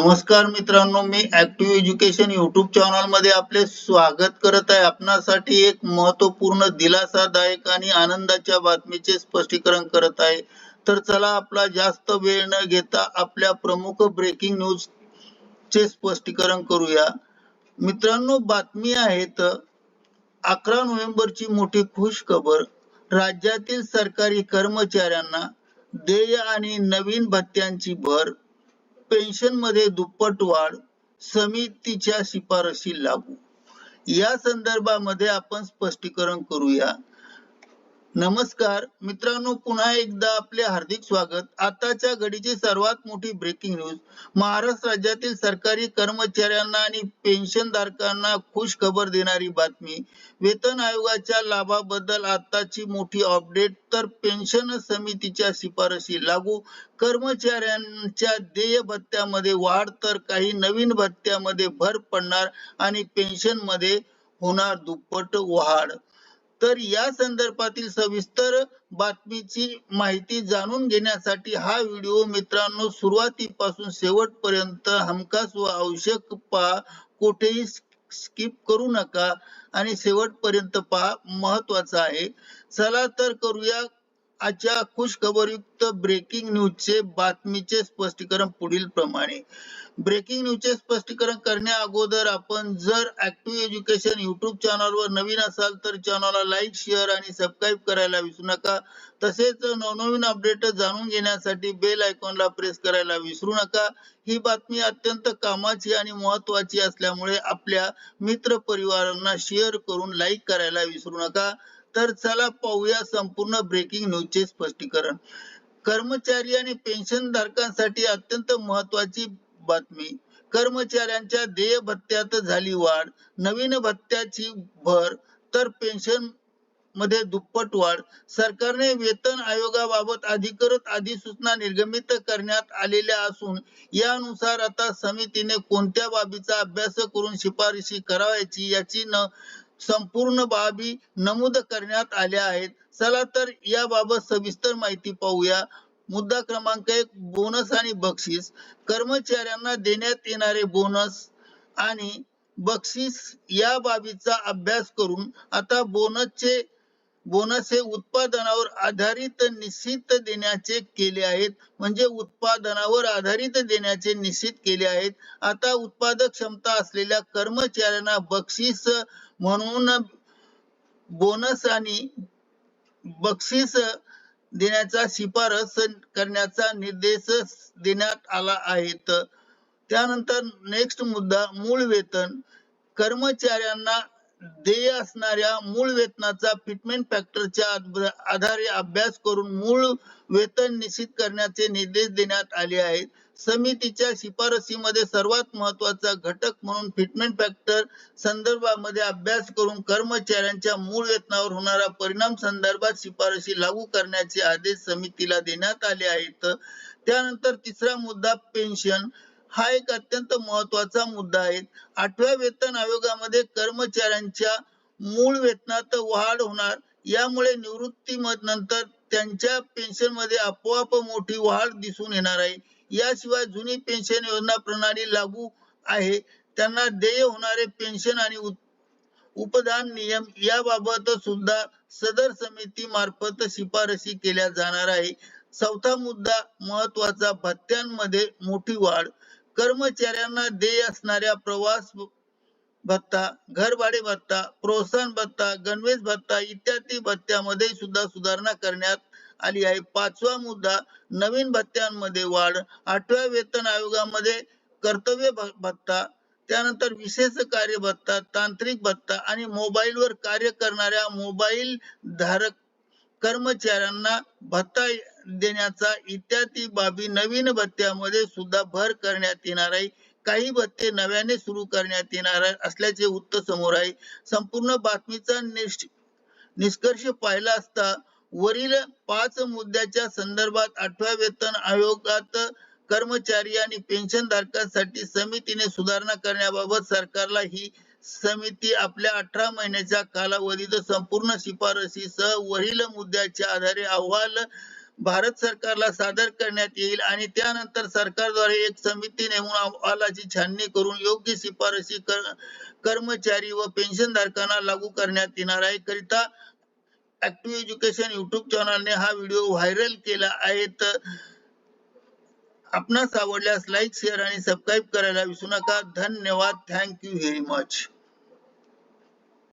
नमस्कार मित्रांनो मी ऍक्टिव्ह एज्युकेशन युट्यूब चॅनलमध्ये आपले स्वागत करत आहे. आपणासाठी एक महत्त्वपूर्ण दिलासादायक आणि आनंदाच्या बातमीचे स्पष्टीकरण करत आहे. तर चला आपला जास्त वेळ न घेता आपल्या प्रमुख ब्रेकिंग न्यूज चे स्पष्टीकरण करूया. मित्रांनो बातमी आहेत अकरा नोव्हेंबरची मोठी खुश खबर राज्यातील सरकारी कर्मचाऱ्यांना देय आणि नवीन भत्त्यांची भर पेन्शनमध्ये दुप्पट वाढ समितीच्या शिफारशी लागू. या संदर्भामध्ये आपण स्पष्टीकरण करूया. नमस्कार मित्रांनो पुन्हा एकदा आपले हार्दिक स्वागत. आताच्या घडीची सर्वात मोठी ब्रेकिंग न्यूज महाराष्ट्र राज्यातील सरकारी कर्मचाऱ्यांना आणि पेन्शनधारकांना खुश खबर देणारी बातमी. वेतन आयोगाच्या लाभाबद्दल आताची मोठी अपडेट तर पेन्शन समितीच्या शिफारशी लागू. कर्मचाऱ्यांच्या देय भत्त्यामध्ये वाढ तर काही नवीन भत्त्यामध्ये भर पडणार आणि पेन्शनमध्ये होणार दुप्पट वाढ. तर या संदर्भातील सविस्तर बातमीची माहिती जाणून घेण्यासाठी हा व्हिडिओ मित्रांनो सुरुवातीपासून शेवटपर्यंत हमखास व आवश्यक पहा. कुठेही स्किप करू नका आणि शेवटपर्यंत पहा. महत्त्वाचा आहे. चला तर करूया आजच्या खुशखबरयुक्त ब्रेकिंग न्यूजचे बातमीचे स्पष्टीकरण पुढील प्रमाणे. ब्रेकिंग न्यूजचे स्पष्टीकरण करण्या अगोदर आपण जर ऍक्टिव्ह एज्युकेशन युट्यूब चॅनलवर नवीन असाल तर चॅनलला लाईक शेअर आणि सबस्क्राईब करायला विसरू नका. तसेच नवनवीन अपडेट जाणून घेण्यासाठी बेल आयकॉनला प्रेस करायला विसरू नका. ही बातमी अत्यंत कामाची आणि महत्वाची असल्यामुळे आपल्या मित्र परिवारांना शेअर करून लाईक करायला विसरू नका. तर चला पाहूया संपूर्ण ब्रेकिंग न्यूजचे स्पष्टीकरण. कर्मचारी आणि पेन्शन धारकांसाठी अत्यंत महत्वाची बातमी. कर्मचाऱ्यांच्या देय भत्त्यात झाली वाढ. नवीन भत्त्याची भर. तर पेन्शनमध्ये दुप्पट वाढ. सरकारने वेतन आयोगाबाबत अधिकृत अधिसूचना निर्गमित करण्यात आलेल्या असून यानुसार आता समितीने कोणत्या बाबीचा अभ्यास करून शिफारशी करावयाची याची न संपूर्ण बाबी नमूद करण्यात आल्या आहेत. चला तर याबाबत सविस्तर माहिती पाहूया. मुद्दा क्रमांक एक बोनस आणि बक्षीस. कर्मचाऱ्यांना देण्यात येणारे बोनस आणि बक्षीस या बाबीचा अभ्यास करून आता बोनसचे बोनस हे उत्पादनावर आधारित निश्चित देण्याचे केले आहेत. म्हणजे उत्पादनावर आधारित देण्याचे निश्चित केले आहेत. आता उत्पादक क्षमता असलेल्या कर्मचाऱ्यांना बक्षीस म्हणून बोनस आणि बक्षीस देण्याचा शिफारस करण्याचा निर्देश देण्यात आला आहे त्यानंतर नेक्स्ट मुद्दा मूळ वेतन. कर्मचाऱ्यांना देय असणाऱ्या मूळ वेतनाचा फिटमेंट फॅक्टरच्या आधारे अभ्यास करून मूळ वेतन निश्चित करण्याचे निर्देश देण्यात आले आहेत. समितीच्या शिफारसीमध्ये सर्वात महत्त्वाचा घटक म्हणून फिटमेंट फॅक्टर संदर्भामध्ये अभ्यास करून कर्मचाऱ्यांच्या मूळ वेतनावर होणारा परिणाम संदर्भात शिफारसी लागू करण्याचे आदेश समितीला देण्यात आले आहेत. त्यानंतर तिसरा मुद्दा पेन्शन हा एक अत्यंत महत्त्वाचा मुद्दा आहे. आठव्या वेतन आयोगामध्ये कर्मचाऱ्यांच्या मूळ वेतनात वाढ होणार. यामुळे निवृत्ती नंतर त्यांच्या पेन्शनमध्ये आपोआप मोठी वाढ दिसून येणार आहे. याशिवाय जुनी पेन्शन योजना प्रणाली लागू आहे. त्यांना देय होणारे पेन्शन आणि उपदान नियम याबाबत सुद्धा सदर समिती मार्फत शिफारसी केल्या जाणार आहे. चौथा मुद्दा महत्त्वाचा भत्त्यांमध्ये मोठी वाढ. कर्मचाऱ्यांना देय असणाऱ्या प्रवास भत्ता घरभाडे भत्ता प्रोत्साहन भत्ता गणवेश भत्ता इत्यादी भत्त्यामध्ये सुद्धा सुधारणा करण्यात आली आहे. पाचवा मुद्दा नवीन भत्त्यांमध्ये वाढ. आठव्या वेतन आयोगामध्ये कर्तव्य भत्ता त्यानंतर विशेष कार्य भत्ता तांत्रिक भत्ता आणि मोबाईलवर कार्य करणाऱ्या मोबाईल धारक कर्मचाऱ्यांना भत्ता देण्याचा इत्यादी बाबी नवीन भत्त्यामध्ये सुद्धा भर करण्यात येणार आहे. काही भत्ते नव्याने सुरू करण्यात येणार असल्याचे वृत्त समोर आहे. संपूर्ण बातमीचा निष्कर्ष पाहिला असता वरील पाच मुद्द्याच्या संदर्भात आठव्या वेतन आयोगात कर्मचारी आणि पेन्शन धारकांसाठी समितीने सुधारणा करण्याबाबत सरकारला ही समिती आपल्या अठरा महिन्याच्या कालावधीत संपूर्ण शिफारसीसह वरील मुद्द्याच्या आधारे अहवाल भारत सरकारला सादर करण्यात येईल आणि त्यानंतर सरकारद्वारे एक समिती नेमून अहवालाची छाननी करून योग्य शिफारशी कर- कर्मचारी व पेन्शनधारकांना लागू करण्यात येणार आहे. करिता ऍक्टिव्ह एज्युकेशन युट्यूब चॅनलने हा व्हिडिओ व्हायरल केला आहे. तर आपणास आवडल्यास लाईक शेअर आणि सबस्क्राईब करायला विसरू नका. धन्यवाद. Thank you very much